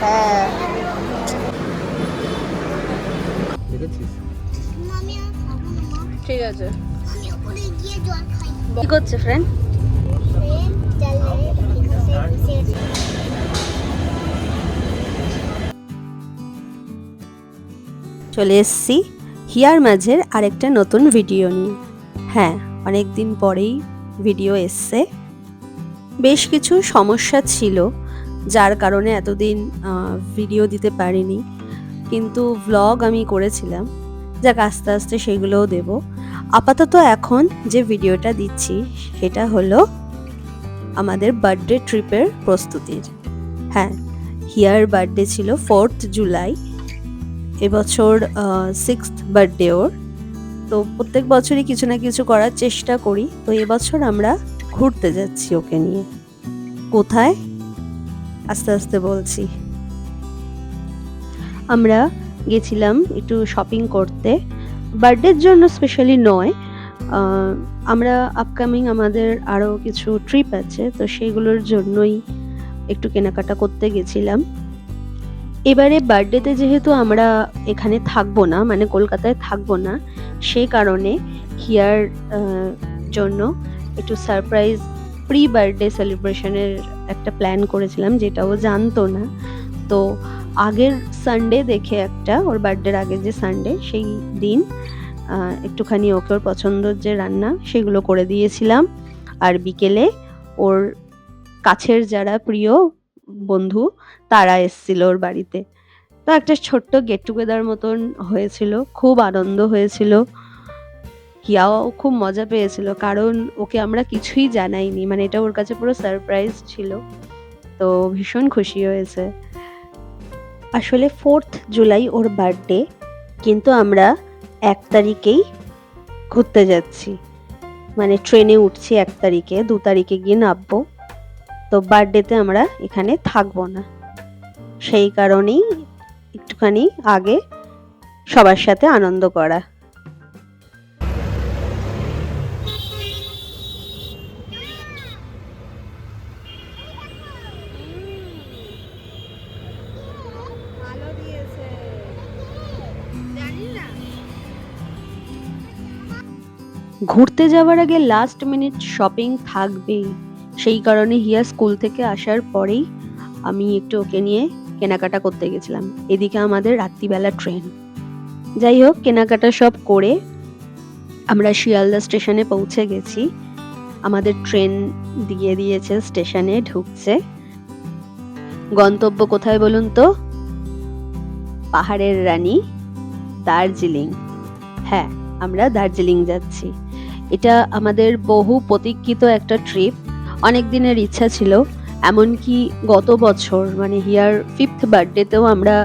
হ্যাঁ। ঠিক আছে। কি করছে ফ্রেন্ড চলে এসেছি হিয়ার মাঝের আরেকটা নতুন ভিডিও নিয়ে। হ্যাঁ অনেক দিন পরেই ভিডিও এসছে। বেশ কিছু সমস্যা ছিল যার কারণে এতদিন ভিডিও দিতে পারিনি। কিন্তু ভ্লগ আমি করেছিলাম। যাক, আস্তে আস্তে সেগুলোও দেব। আপাতত এখন যে ভিডিওটা দিচ্ছি, সেটা হলো আমাদের বার্থডে ট্রিপের প্রস্তুতির। হ্যাঁ হিয়ার বার্থডে ছিল ফোর্থ জুলাই এবছর সিক্সথ বার্থডে ওর। তো প্রত্যেক বছরই কিছু না কিছু করার চেষ্টা করি। তো এবছর আমরা ঘুরতে যাচ্ছি ওকে নিয়ে। কোথায়? আস্তে আস্তে বলছি। আমরা গেছিলাম একটু শপিং করতে। বার্থডের জন্য স্পেশালি নয়। আমরা আপকামিং আমাদের আরও কিছু ট্রিপ আছে, তো সেগুলোর জন্যই একটু কেনাকাটা করতে গেছিলাম। এবারে বার্থডেতে যেহেতু আমরা এখানে থাকব না মানে কলকাতায় থাকব না, সেই কারণে হিয়ার জন্য একটু সারপ্রাইজ প্রি বার্থডে সেলিব্রেশনের একটা প্ল্যান করেছিলাম, যেটা ও জানতো না। তো আগের সানডে দেখে একটা, ওর বার্থডের আগের যে সানডে সেই দিন একটুখানি ওকে ওর পছন্দের যে রান্না, সেগুলো করে দিয়েছিলাম। আর বিকেলে ওর কাছের যারা প্রিয় বন্ধু, তারা এসছিল ওর বাড়িতে। তো একটা ছোট্ট গেট টুগেদার মতন হয়েছিল, খুব আনন্দ হয়েছিল। হিয়াও খুব মজা পেয়েছিল, কারণ ওকে আমরা কিছুই জানাইনি। মানে এটা ওর কাছে পুরো সারপ্রাইজ ছিল। তো ভীষণ খুশি হয়েছে। আসলে ফোর্থ জুলাই ওর বার্থডে কিন্তু আমরা এক তারিখেই ঘুরতে যাচ্ছি। মানে ট্রেনে উঠছি এক তারিখে, দু তারিখে গিয়ে নামবো। তো বার্থডেতে আমরা এখানে থাকব না। সেই কারণেই একটুখানি আগে সবার সাথে আনন্দ করা। ঘুরতে যাওয়ার আগে লাস্ট মিনিট শপিং থাকবেই। সেই কারণে হিয়া স্কুল থেকে আসার পরেই আমি একটু ওকে নিয়ে কেনাকাটা করতে গেছিলাম। এদিকে আমাদের রাত্রিবেলা ট্রেন যাই হোক, কেনাকাটা সব করে আমরা শিয়ালদা স্টেশনে পৌঁছে গেছি। আমাদের ট্রেন দিয়ে দিয়েছে স্টেশনে ঢুকছে। গন্তব্য কোথায় বলুন তো? পাহাড়ের রানী দার্জিলিং। হ্যাঁ আমরা দার্জিলিং যাচ্ছি। এটা আমাদের বহু প্রতীক্ষিত একটা ট্রিপ অনেক দিনের ইচ্ছা ছিল, এমনকি গত বছর মানে হিয়ার ফিফথ বার্থডেতেও আমরা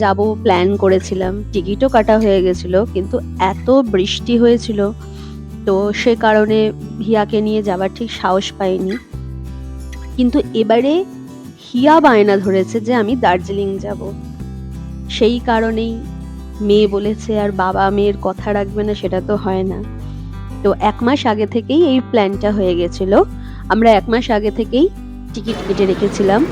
যাব প্ল্যান করেছিলাম। টিকিটও কাটা হয়ে গেছিল, কিন্তু এত বৃষ্টি হয়েছিল, তো সে কারণে হিয়াকে নিয়ে যাবার ঠিক সাহস পাইনি। কিন্তু এবারে হিয়া বায়না ধরেছে যে আমি দার্জিলিং যাব। সেই কারণেই মেয়ে বলেছে, আর বাবা মেয়ের কথা রাখবে না, সেটা তো হয় না। তো এক মাস আগে থেকেই এই প্ল্যানটা হয়ে গেছিল। আমরা এক মাস আগে থেকেই টিকিট কেটে রেখেছিলাম।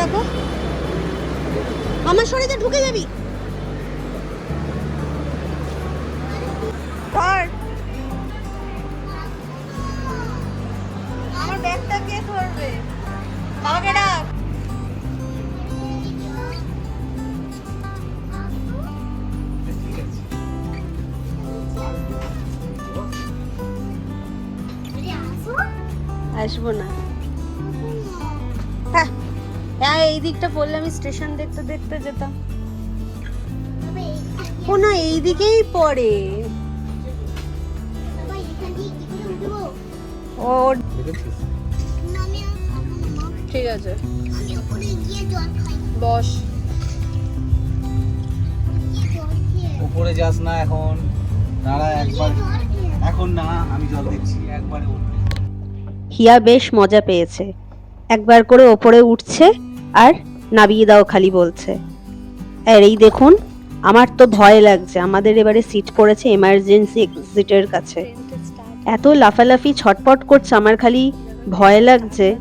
দেখো। আমার শরীরে ঢুকে যাবি। হ্যাঁ এই দিকটা পড়লে আমি স্টেশন দেখতে দেখতে যেতাম। ও না এই দিকেই পড়ে। ও আর ঠিক আছে। বস। গিয়ে জল খেয়ে উপরে যাস না এখন। দাঁড়া একবার। এখন না আমি জল দিচ্ছি। একবারে হিয়া বেশ মজা পেয়েছে। একবার করে ওপরে উঠছে। আর নাবিয়ে দাও খালি বলছে। আর এই দেখুন, আমার তো ভয় লাগছে। আমাদের এবারে সিট পড়েছে এমার্জেন্সি এক্সিটের কাছে। এত লাফালাফি, ছটপট করছে, আমার খালি ভয় লাগছে।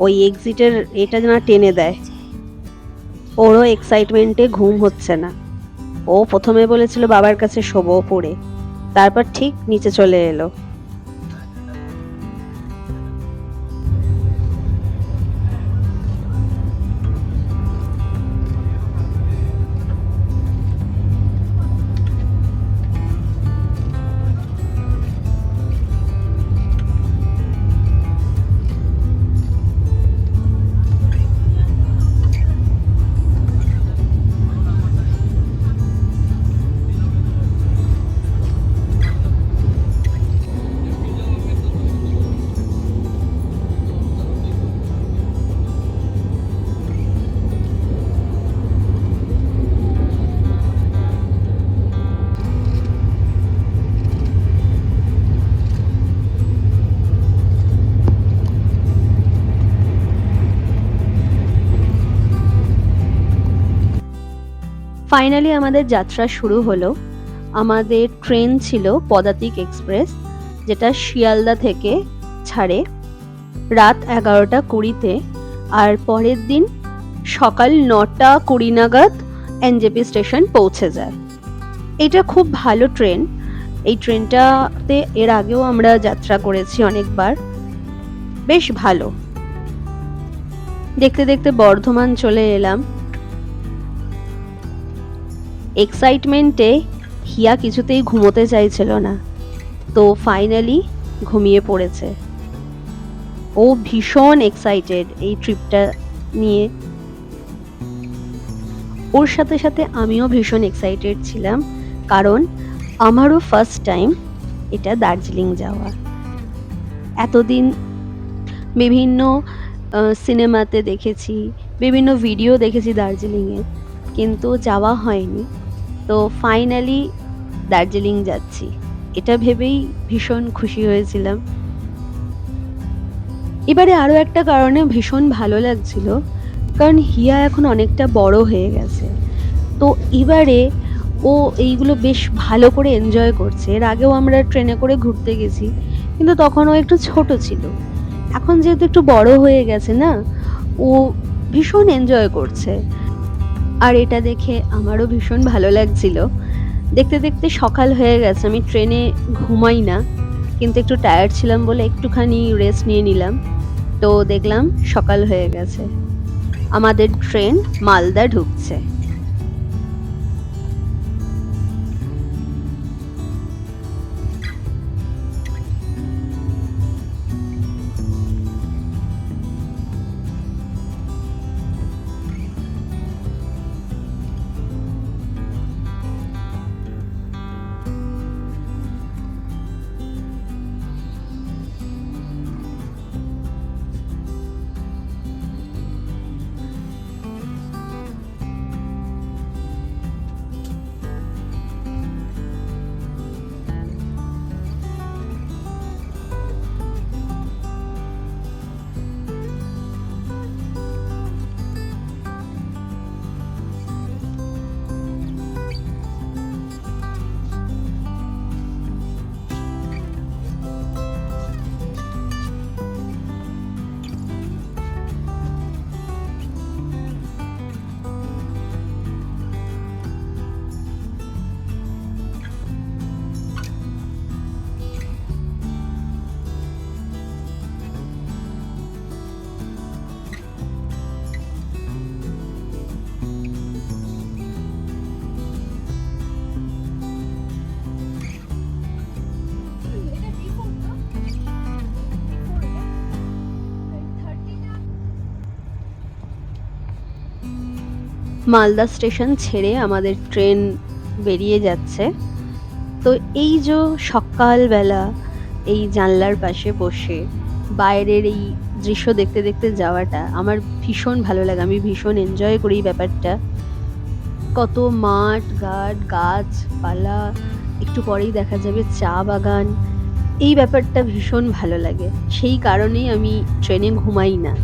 ওই এক্সিটের এটা না টেনে দেয়। ওরও এক্সাইটমেন্টে ঘুম হচ্ছে না। ও প্রথমে বলেছিল, বাবার কাছে শোবো পড়ে তারপর ঠিক নিচে চলে এলো। ফাইনালি আমাদের যাত্রা শুরু হলো। আমাদের ট্রেন ছিল পদাতিক এক্সপ্রেস যেটা শিয়ালদা থেকে ছাড়ে। রাত এগারোটা কুড়িতে আর পরের দিন সকাল নটা কুড়ি নাগাদ এনজেপি স্টেশন পৌঁছে যায়। এটা খুব ভালো ট্রেন এই ট্রেনটাতে এর আগেও আমরা যাত্রা করেছি অনেকবার। বেশ ভালো। দেখতে দেখতে বর্ধমান চলে এলাম। এক্সাইটমেন্টে হিয়া কিছুতেই ঘুমোতে চাইছিল না। তো ফাইনালি ঘুমিয়ে পড়েছে। ও ভীষণ এক্সাইটেড এই ট্রিপটা নিয়ে। ওর সাথে সাথে আমিও ভীষণ এক্সাইটেড ছিলাম, কারণ আমারও ফার্স্ট টাইম এটা দার্জিলিং যাওয়া। এতদিন বিভিন্ন সিনেমাতে দেখেছি, বিভিন্ন ভিডিও দেখেছি দার্জিলিংয়ে, কিন্তু যাওয়া হয়নি। তো ফাইনালি দার্জিলিং যাচ্ছি। এটা ভেবেই ভীষণ খুশি হয়েছিলাম। এবারে আরও একটা কারণে ভীষণ ভালো লাগছিল, কারণ হিয়া এখন অনেকটা বড় হয়ে গেছে। তো এবারে ও এইগুলো বেশ ভালো করে এনজয় করছে। এর আগেও আমরা ট্রেনে করে ঘুরতে গেছি, কিন্তু তখন ও একটু ছোট ছিল। এখন যেহেতু একটু বড় হয়ে গেছে না, ও ভীষণ এনজয় করছে। আর এটা দেখে আমারও ভীষণ ভালো লাগছিল। দেখতে দেখতে সকাল হয়ে গেছে, আমি ট্রেনে ঘুমাই না, কিন্তু একটু টায়ার্ড ছিলাম বলে একটুখানি রেস্ট নিয়ে নিলাম। তো দেখলাম সকাল হয়ে গেছে। আমাদের ট্রেন মালদা ঢুকছে। মালদা স্টেশন ছেড়ে আমাদের ট্রেন বেরিয়ে যাচ্ছে। তো এই যে সকালবেলা এই জানলার পাশে বসে বাইরের এই দৃশ্য দেখতে দেখতে যাওয়াটা আমার ভীষণ ভালো লাগে। আমি ভীষণ এনজয় করি ব্যাপারটা। কত মাঠ, ঘাট, গাছপালা, একটু পরেই দেখা যাবে চা বাগান। এই ব্যাপারটা ভীষণ ভালো লাগে। সেই কারণেই আমি ট্রেনে ঘুমাই না।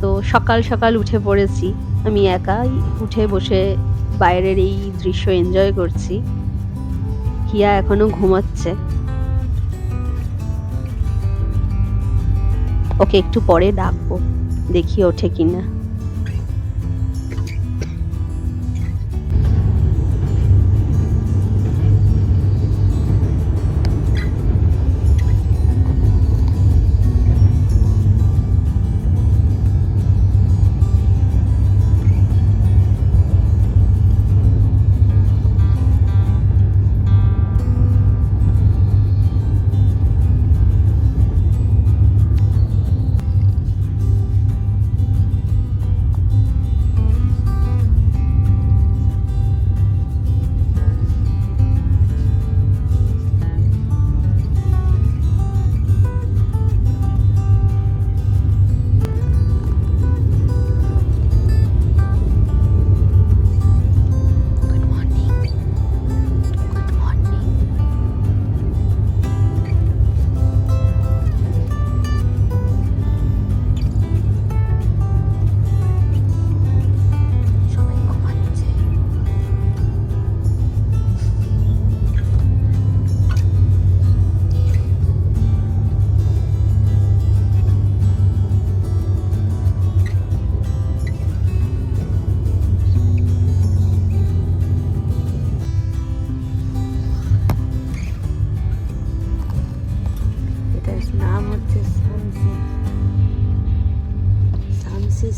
তো সকাল সকাল উঠে পড়েছি। আমি একাই উঠে বসে বাইরের এই দৃশ্য এনজয় করছি। হিয়া এখনও ঘুমাচ্ছে। ওকে একটু পরে ডাকবো, দেখি ওঠে কিনা।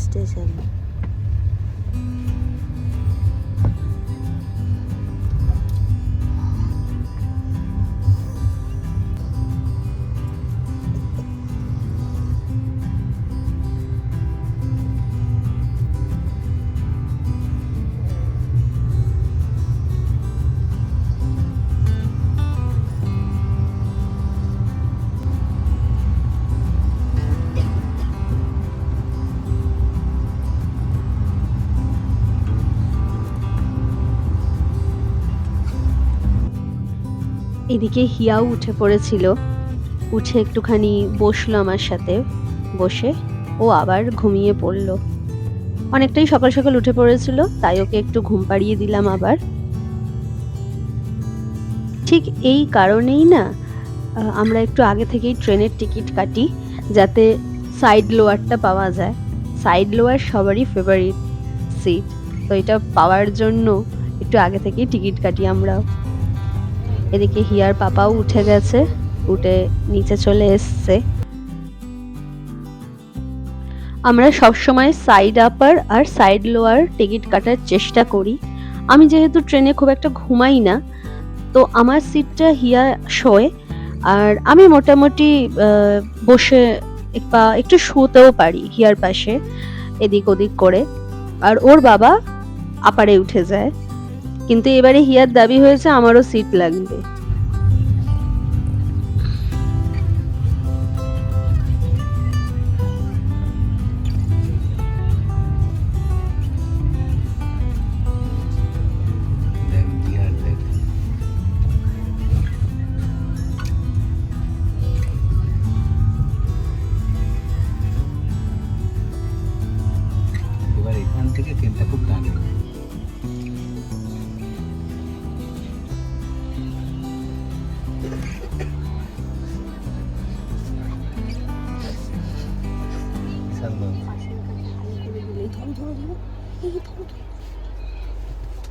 স্টেশন এদিকে হিয়াও উঠে পড়েছিল। উঠে একটুখানি বসল আমার সাথে। বসে ও আবার ঘুমিয়ে পড়ল। অনেকটাই সকাল সকাল উঠে পড়েছিল, তাই ওকে একটু ঘুম পাড়িয়ে দিলাম আবার। ঠিক এই কারণেই না আমরা একটু আগে থেকেই ট্রেনের টিকিট কাটি, যাতে সাইড লোয়ারটা পাওয়া যায়। সাইড লোয়ার সবারই ফেভারিট সিট তো এটা পাওয়ার জন্য একটু আগে থেকেই টিকিট কাটি আমরা এদিকে হিয়ার পাপাও উঠে গেছে, উঠে নিচে চলে এসছে। আমরা সব সময় সাইড আপার আর সাইড লোয়ার টিকিট কাটার চেষ্টা করি। আমি যেহেতু ট্রেনে খুব একটা ঘুমাই না, তো আমার সিটটা হিয়া শোয়। আর আমি মোটামুটি বসে বা একটু শুতেও পারি হিয়ার পাশে, এদিক ওদিক করে। আর ওর বাবা আপারে উঠে যায়। কিন্তু এবারে হিয়ার দাবি হয়েছে আমারও সিট লাগবে। এখান থেকে ট্রেনটা খুব টানে।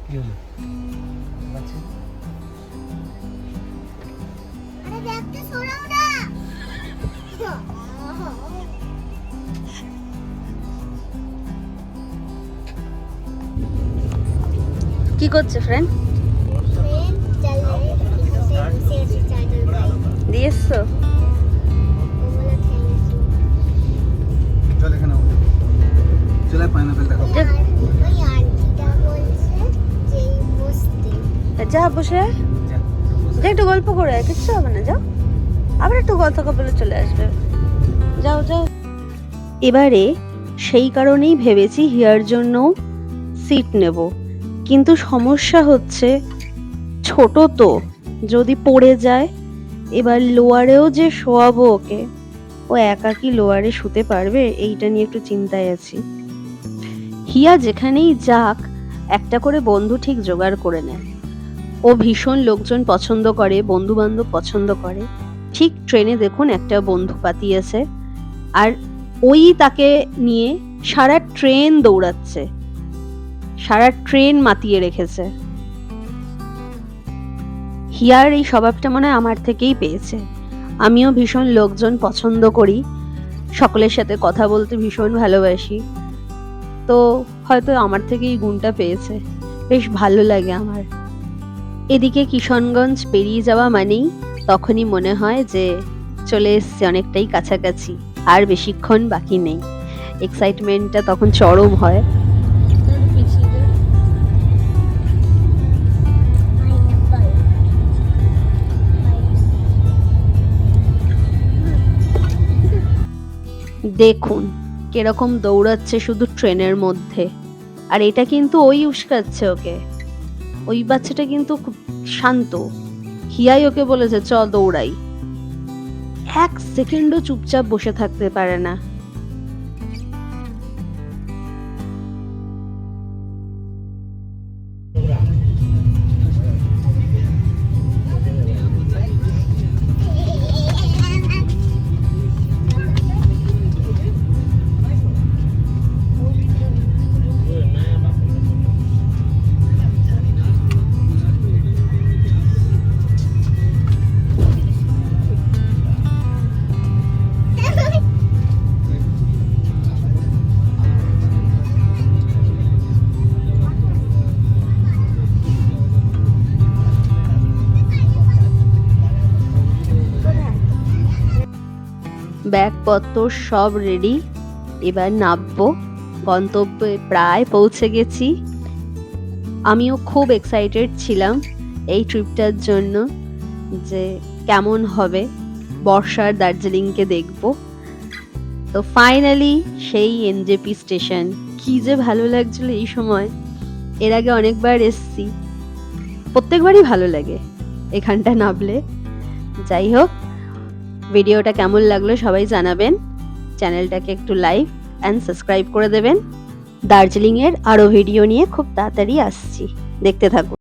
কি হলো? কি করছে ফ্রেন্ড দিয়েছ? চলে পাইনাপেল দেখো যা বসে। যা, একটু গল্প করে কিচ্ছু হবে না যাও আবার একটু কথা বলে চলে আসবে। যাও যাও। এবারে সেই কারণেই ভেবেছি হিয়ার জন্য সিট নেব। কিন্তু সমস্যা হচ্ছে ছোট তো যদি পড়ে যায় এবার লোয়ারেও যে শোয়াবো ওকে ও একা কি লোয়ারে শুতে পারবে? এইটা নিয়ে একটু চিন্তায় আছি। হিয়া যেখানেই যাক একটা করে বন্ধু ঠিক জোগাড় করে নেয়। ও ভীষণ লোকজন পছন্দ করে বন্ধু বান্ধব পছন্দ করে। ঠিক ট্রেনে দেখুন একটা বন্ধু পাতিয়েছে আর ওই তাকে নিয়ে সারা ট্রেন দৌড়াচ্ছে। সারা ট্রেন মাতিয়ে রেখেছে। হিয়ার এই স্বভাবটা মনে হয় আমার থেকেই পেয়েছে। আমিও ভীষণ লোকজন পছন্দ করি, সকলের সাথে কথা বলতে ভীষণ ভালোবাসি। তো হয়তো আমার থেকেই গুণটা পেয়েছে। বেশ ভালো লাগে আমার। এদিকে কিশনগঞ্জ পেরিয়ে যাওয়া মানেই তখনই মনে হয় যে চলে এসছে অনেকটাই কাছাকাছি, আর বেশিক্ষণ বাকি নেই। এক্সাইটমেন্টটা তখন চরম হয়। দেখুন, কীরকম দৌড়াচ্ছে শুধু ট্রেনের মধ্যে। আর এটা কিন্তু ওই উস্কাচ্ছে ওকে। ওই বাচ্চাটা কিন্তু খুব শান্ত। হিয়াই ওকে বলেছে, চল দৌড়াই। এক সেকেন্ডও চুপচাপ বসে থাকতে পারে না। ব্যাগপত্র সব রেডি এবার নামবো। গন্তব্যে প্রায় পৌঁছে গেছি। আমিও খুব এক্সাইটেড ছিলাম এই ট্রিপটার জন্য যে কেমন হবে। বর্ষার দার্জিলিংকে দেখব। তো ফাইনালি সেই এনজেপি স্টেশন কি যে ভালো লাগছিল এই সময়। এর আগে অনেকবার এসছি। প্রত্যেকবারই ভালো লাগে এখানটা নামলে। যাই হোক ভিডিওটা কেমন লাগল সবাই জানাবেন। চ্যানেলটাকে একটু লাইক অ্যান্ড সাবস্ক্রাইব করে দেবেন। দার্জিলিংয়ের আরও ভিডিও নিয়ে খুব তাড়াতাড়ি আসছি। দেখতে থাকুন।